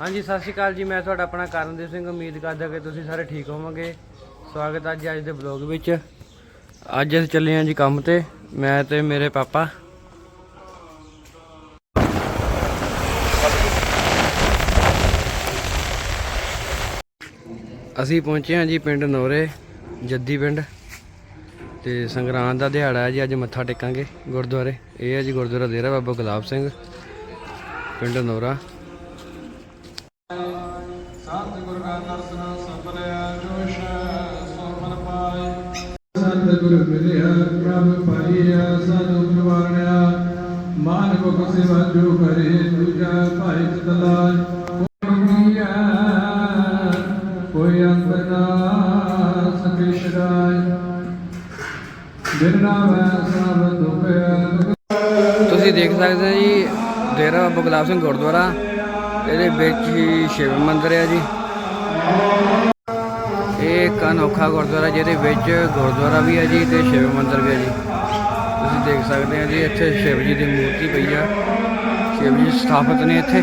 ਹਾਂਜੀ, ਸਤਿ ਸ਼੍ਰੀ ਅਕਾਲ ਜੀ। ਮੈਂ ਤੁਹਾਡਾ ਆਪਣਾ ਕਰਨਦੀਪ ਸਿੰਘ। ਉਮੀਦ ਕਰਦਾ ਕਿ ਤੁਸੀਂ ਸਾਰੇ ਠੀਕ ਹੋਵੋਗੇ। ਸਵਾਗਤ ਹੈ ਜੀ ਅੱਜ ਦੇ ਬਲੌਗ ਵਿੱਚ। ਅੱਜ ਅਸੀਂ ਚੱਲੇ ਹਾਂ ਜੀ ਕੰਮ ਤੇ। ਮੈਂ ਤੇ ਮੇਰੇ ਪਾਪਾ। ਅਸੀਂ ਪਹੁੰਚੇ ਹਾਂ ਜੀ ਪਿੰਡ ਨੋਰੇ, ਜੱਦੀ ਪਿੰਡ। ਤੇ ਸੰਗਰਾਂਦ ਦਾ ਦਿਹਾੜਾ ਹੈ ਜੀ। ਅੱਜ ਮੱਥਾ ਟੇਕਾਂਗੇ ਗੁਰਦੁਆਰੇ। ਇਹ ਹੈ ਜੀ ਗੁਰਦੁਆਰਾ ਡੇਰਾ ਬਾਬਾ ਗੁਲਾਬ ਸਿੰਘ, ਪਿੰਡ ਨੋਰਾ। ਸਤਿਗੁਰ ਕਾ ਦਰਸ਼ਨ ਸੰਪਰਿਆ ਜੋਸ਼ ਸੋਮਨ ਪਾਈ ਸਤਿਗੁਰ ਮਿਲਿਆ ਪ੍ਰਭ ਪਾਈਆ ਸਾਧੂ ਪ੍ਰਵਾਣਿਆ ਮਾਨ ਕੋ ਸੇਵਾ ਜੋ ਕਰੇ ਦੂਜਾ ਭਾਈ ਤਲਾਜ ਕੋਈ ਅੰਤ ਨਾ ਸਕੇ ਸ਼ਰਾय ਬਿਨ ਨਾਮੈ ਸਭ ਦੁਖ ਤੁਸੀਂ ਦੇਖ ਸਕਦੇ ਹੋ ਜੀ ਡੇਰਾ ਬਾਬਾ ਗੁਲਾਬ ਸਿੰਘ ਗੁਰਦੁਆਰਾ। ਇਹਦੇ ਵਿੱਚ ਹੀ ਸ਼ਿਵ ਮੰਦਿਰ ਹੈ ਜੀ। ਇਹ ਇੱਕ ਅਨੋਖਾ ਗੁਰਦੁਆਰਾ ਜਿਹਦੇ ਵਿੱਚ ਗੁਰਦੁਆਰਾ ਵੀ ਹੈ ਜੀ ਤੇ ਸ਼ਿਵ ਮੰਦਿਰ ਵੀ ਹੈ ਜੀ। ਤੁਸੀਂ ਦੇਖ ਸਕਦੇ ਹੋ ਜੀ, ਇੱਥੇ ਸ਼ਿਵ ਜੀ ਦੀ ਮੂਰਤੀ ਪਈ ਆ। ਸ਼ਿਵ ਜੀ ਸਥਾਪਿਤ ਨੇ ਇੱਥੇ।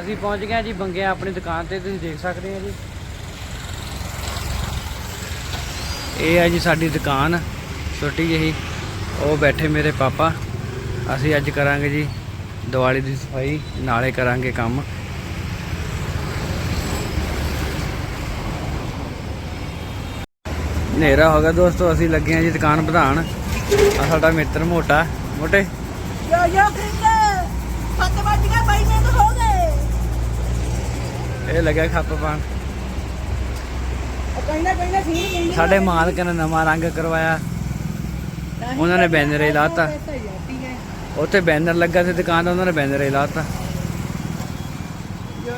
ਅਸੀਂ ਪਹੁੰਚ ਗਏ ਜੀ ਬੰਗਿਆ ਆਪਣੀ ਦੁਕਾਨ ਤੇ, ਤੁਸੀਂ ਦੇਖ ਸਕਦੇ ਹੋ ਜੀ। ਇਹ ਹੈ ਜੀ ਸਾਡੀ ਦੁਕਾਨ, ਛੋਟੀ ਜਿਹੀ। ਉਹ ਬੈਠੇ ਮੇਰੇ ਪਾਪਾ। ਅਸੀਂ ਅੱਜ ਕਰਾਂਗੇ ਜੀ ਦੀਵਾਲੀ ਦੀ ਸਫ਼ਾਈ ਨਾਲੇ ਕਰਾਂਗੇ ਕੰਮ। ਹਨੇਰਾ ਹੋ ਗਿਆ ਦੋਸਤੋ ਅਸੀਂ ਲੱਗੇ ਹਾਂ ਜੀ ਦੁਕਾਨ ਵਧਾਉਣ ਆ ਸਾਡਾ ਮਿੱਤਰ ਮੋਟਾ ਮੋਟੇ। ਯੋ ਯੋ ਕ੍ਰਿੰਦੇ ਸੱਤ ਵੱਜ ਗਏ ਬਾਈ ਨੇ ਹੋ ਗਏ। ਇਹ ਲੱਗਿਆ ਖੱਪ ਪਾਣ ਸਾਡੇ ਮਾਲਕ ਨੇ ਨਵਾਂ ਰੰਗ ਕਰਵਾਇਆ। ਉਹਨਾਂ ਨੇ ਬੈਨਰ ਹੀ ਲਾਤਾ। ਉੱਥੇ ਬੈਨਰ ਲੱਗਾ ਸੀ ਦੁਕਾਨ ਦਾ, ਉਹਨਾਂ ਨੇ ਬੈਨਰ ਹੀ ਲਾਤਾ।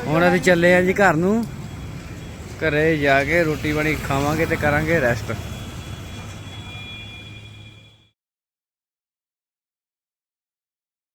ਹੁਣ ਅਸੀਂ ਚੱਲੇ ਆ ਜੀ ਘਰ ਨੂੰ। ਘਰੇ ਜਾ ਕੇ ਰੋਟੀ ਪਾਣੀ ਖਾਵਾਂਗੇ ਤੇ ਕਰਾਂਗੇ ਰੈਸਟ